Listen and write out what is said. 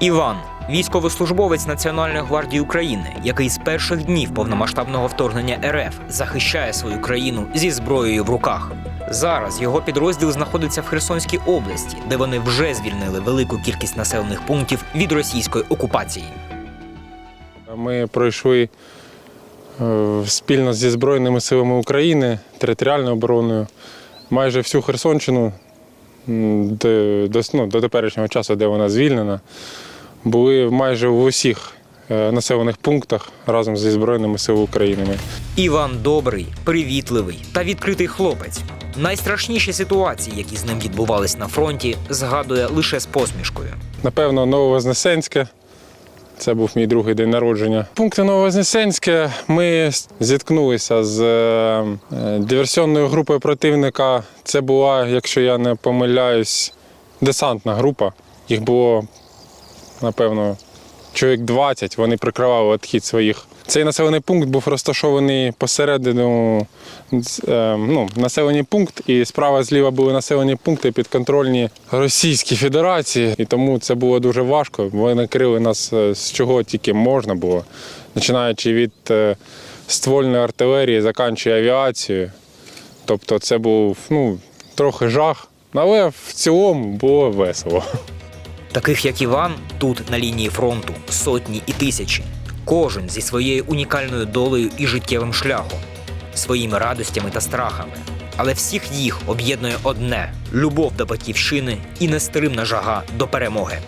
Іван військовослужбовець Національної гвардії України, який з перших днів повномасштабного вторгнення РФ захищає свою країну зі зброєю в руках. Зараз його підрозділ знаходиться в Херсонській області, де вони вже звільнили велику кількість населених пунктів від російської окупації. Ми пройшли е, спільно зі Збройними силами України, територіальною обороною, майже всю Херсонщину до, ну, до теперішнього часу, де вона звільнена, були майже в усіх е, населених пунктах разом зі Збройними силами України. Іван добрий, привітливий та відкритий хлопець. Найстрашніші ситуації, які з ним відбувались на фронті, згадує лише з посмішкою. Напевно, Нововознесенське. Це був мій другий день народження. Пункти Нововознесенське ми зіткнулися з е, диверсіонною групою противника. Це була, якщо я не помиляюсь, десантна група. Їх було, напевно, чоловік 20. Вони прикривали відхід своїх. Цей населений пункт був розташований посередину е, ну, населений пункт, і справа зліва були населені пункти підконтрольні Російській Федерації. І тому це було дуже важко. Вони накрили нас е, з чого тільки можна було, починаючи від е, ствольної артилерії, заканчує авіацією. Тобто це був ну, трохи жах, але в цілому було весело. Таких як Іван, тут на лінії фронту сотні і тисячі. Кожен зі своєю унікальною долею і життєвим шляхом, своїми радостями та страхами. Але всіх їх об'єднує одне любов до батьківщини і нестримна жага до перемоги.